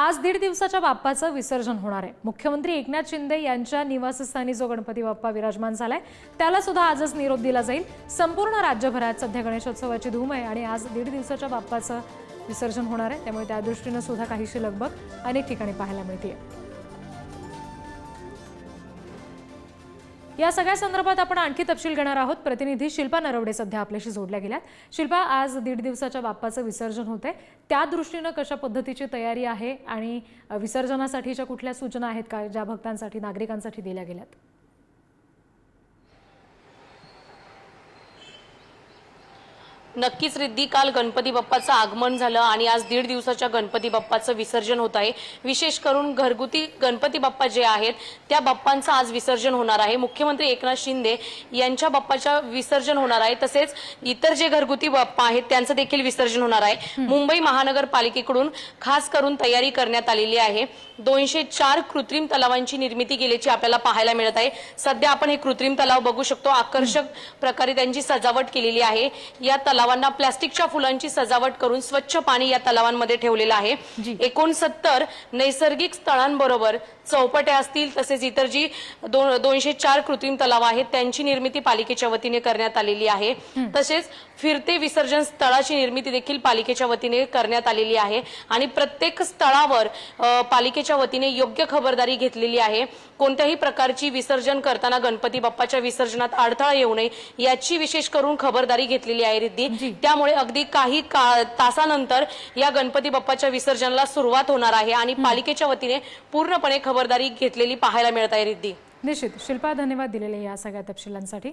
आज दीड दिवसाच्या बाप्पाचं विसर्जन होणार आहे. मुख्यमंत्री एकनाथ शिंदे यांच्या निवासस्थानी जो गणपती बाप्पा विराजमान झालाय त्याला सुद्धा आजच निरोप दिला जाईल. संपूर्ण राज्यभरात सध्या गणेशोत्सवाची धूम आहे आणि आज दीड दिवसाच्या बाप्पाचं विसर्जन होणार आहे. त्यामुळे त्या दृष्टीनं सुद्धा काहीशी लगबग अनेक ठिकाणी पाहायला मिळते या सगळ्या संदर्भात आपण आणखी तपशील घेणार आहोत. प्रतिनिधी शिल्पा नरवडे सध्या आपल्याशी जोडल्या गेल्यात. शिल्पा आज दीड दिवसाच्या बाप्पाचं विसर्जन होतंय. त्या दृष्टीनं कशा पद्धतीची तयारी आहे आणि विसर्जनासाठीच्या कुठल्या सूचना आहेत का ज्या भक्तांसाठी नागरिकांसाठी दिल्या गेल्यात? नक्कीच रिद्धी काल गणपती बाप्पाचं आगमन झालं आणि आज दीड दिवसाच्या गणपती बाप्पाचं विसर्जन होत आहे. विशेष करून घरगुती गणपती बाप्पा जे आहेत त्या बाप्पांचं आज विसर्जन होणार आहे. मुख्यमंत्री एकनाथ शिंदे यांच्या बाप्पाच्या विसर्जन होणार आहे. तसेच इतर जे घरगुती बाप्पा आहेत त्यांचं देखील विसर्जन होणार आहे. मुंबई महानगरपालिकेकडून खास करून तयारी करण्यात आलेली आहे. दोनशे चार कृत्रिम तलावांची निर्मिती केल्याची आपल्याला पाहायला मिळत आहे. सध्या आपण हे कृत्रिम तलाव बघू शकतो. आकर्षक प्रकारे त्यांची सजावट केलेली आहे. या तलावांना प्लास्टिकच्या फुलांची सजावट करून स्वच्छ पाणी या तलावांमध्ये ठेवलेलं आहे. एकोणसत्तर नैसर्गिक स्थळांबरोबर चौपट्या असतील तसेच इतर जी दोन दोनशे चार कृत्रिम तलाव आहेत त्यांची निर्मिती पालिकेच्या वतीने करण्यात आलेली आहे. तसेच फिरते विसर्जन स्थळाची निर्मिती देखील पालिकेच्या वतीने करण्यात आलेली आहे. आणि प्रत्येक स्थळावर पालिकेच्या वतीने योग्य खबरदारी घेतलेली आहे. कोणत्याही प्रकारची विसर्जन करताना गणपती बाप्पाच्या विसर्जनात अडथळा येऊ नये याची विशेष करून खबरदारी घेतलेली आहे रिद्धी. जी. त्यामुळे अगदी काही तासानंतर या गणपती बाप्पाच्या विसर्जनाला सुरुवात होणार आहे आणि पालिकेच्या वतीने पूर्णपणे खबरदारी घेतलेली पाहायला मिळत आहे रिद्धी. निश्चित. शिल्पा धन्यवाद दिलेले या सगळ्या तपशिलांसाठी.